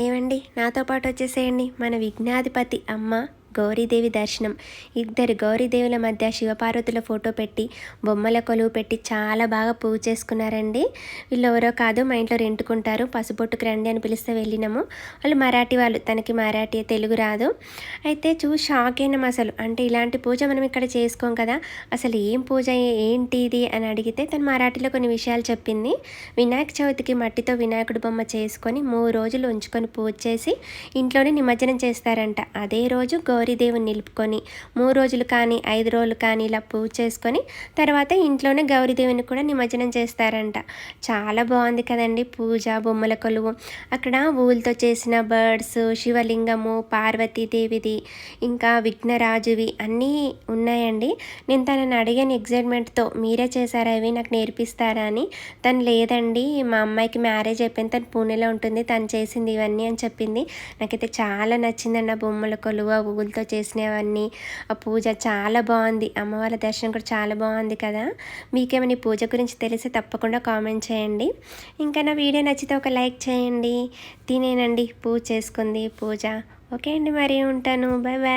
ఏమండి? నాతో పాటు వచ్చేసేయండి. మన విఘ్నాధిపతి అమ్మ గౌరీదేవి దర్శనం. ఇద్దరు గౌరీదేవుల మధ్య శివపార్వతుల ఫోటో పెట్టి బొమ్మల కొలువు పెట్టి చాలా బాగా పూజ చేసుకున్నారండి. వీళ్ళు ఎవరో కాదు మా ఇంట్లో రెంటుకుంటారు. పసుపొట్టుకు రండి అని పిలిస్తే వెళ్ళినాము. వాళ్ళు మరాఠీ వాళ్ళు తనకి మరాఠీ తెలుగు రాదు. అయితే చూసి షాక్ అయినాం అసలు. అంటే ఇలాంటి పూజ మనం ఇక్కడ చేసుకోం కదా. అసలు ఏం పూజ ఏంటి ఇది అని అడిగితే తను మరాఠీలో కొన్ని విషయాలు చెప్పింది. వినాయక చవితికి మట్టితో వినాయకుడి బొమ్మ చేసుకొని మూడు రోజులు ఉంచుకొని పూజ చేసి ఇంట్లోనే నిమజ్జనం చేస్తారంట. అదే రోజు గౌరీ గౌరీదేవిని నిలుపుకొని మూడు రోజులు కానీ ఐదు రోజులు కానీ ఇలా పూజ చేసుకొని తర్వాత ఇంట్లోనే గౌరీదేవిని కూడా నిమజ్జనం చేస్తారంట. చాలా బాగుంది కదండి పూజ బొమ్మల కొలువు. అక్కడ ఊళ్ళతో చేసిన బర్డ్స్ శివలింగము పార్వతీదేవిది ఇంకా విఘ్నరాజువి అన్నీ ఉన్నాయండి. నేను తనని అడిగాను ఎగ్జైట్మెంట్తో మీరే చేశారా ఇవి? నాకు నేర్పిస్తారా? అని. తను లేదండి మా అమ్మాయికి మ్యారేజ్ అయిపోయింది. తను పూణేలో ఉంటుంది. తను చేసింది ఇవన్నీ అని చెప్పింది. నాకైతే చాలా నచ్చిందండి ఆ బొమ్మల కొలువు ఆ పూలతో చేసినవన్నీ. ఆ పూజ చాలా బాగుంది. అమ్మవారి దర్శనం కూడా చాలా బాగుంది కదా. మీకేమైనా పూజ గురించి తెలిసి తప్పకుండా కామెంట్ చేయండి. ఇంకా నా వీడియో నచ్చితే ఒక లైక్ చేయండి. తినేనండి. పూజ చేసుకుంది. పూజ. ఓకే అండి మరి ఉంటాను. Bye bye